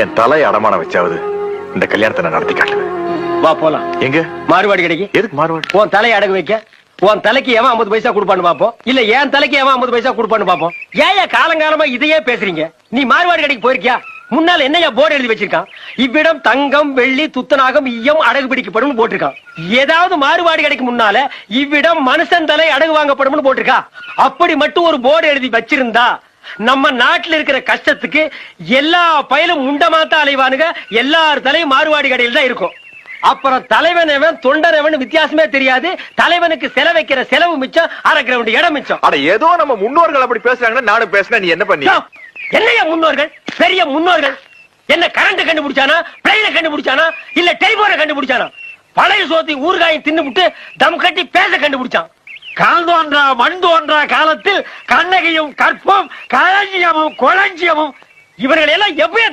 என் தலை அடமான வச்சாவது இந்த கல்யாணத்தை நான் நடத்தி காட்டுவேன். வா போலாம். எங்க? மாறுபாடு கிடைக்கு. எதுக்கு மாறுவாடு உன் தலையை அடகு வைக்க. உன் தலைக்கு எவன் 50 பைசா கொடுப்பான்னு பாப்போம்? இல்ல என் தலைக்கு எவன் 50 பைசா கொடுப்பான்னு பாப்போம்? ஏன் காலங்காலமா இதையே பேசுறீங்க? நீ மாறுபாடு கடைக்கு போயிருக்கியா? முன்னால என்னையா போர்டு எழுதி வச்சிருக்கான்? இவ்விடம் தங்கம் வெள்ளி துத்தநாகம் ஈயம் அடகு பிடிக்கப்படும் போட்டிருக்கான். ஏதாவது மாறுபாடு கடைக்கு முன்னால இவ்விடம் மனுஷன் தலை அடகு வாங்கப்படும் போட்டிருக்கா? அப்படி மட்டும் ஒரு போர்டு எழுதி வச்சிருந்தா நம்ம நாட்டுல இருக்கிற கஷ்டத்துக்கு எல்லா பயலும் முண்டமாத்தான் அலைவானுங்க. எல்லார் தலையும் மாறுபாடு கடையில் தான் இருக்கும். அப்புறம் தலைவன் எவன் தொண்டன் எவன் வித்தியாசமே தெரியாது. தலைவனுக்கு செலவு வைக்கிற செலவு மிச்சம் அரை கிரவுண்ட் இடம் மிச்சம். அட ஏதோ நம்ம முன்னோர்கள் அப்படி பேசுறாங்கன்னா நானும் பேசினா நீ என்ன பண்ணி? என்னையா முன்னோர்கள்? பெரிய முன்னோர்கள். என்ன கரண்ட் கண்டுபிடிச்சானா? பிளைன கண்டுபிடிச்சானா? இல்ல டெலிபோனை கண்டுபிடிச்சானா? பழைய சோத்தி ஊறுகாயும் தின்னுபிட்டு தம் கட்டி பேச கண்டுபிடிச்சான். கால் தோன்றா மண் தோன்றா காலத்தில் கண்ணகியும் கற்பும் களஞ்சியமும் கொளஞ்சியமும் இவர்கள் எல்லாம் எப்ப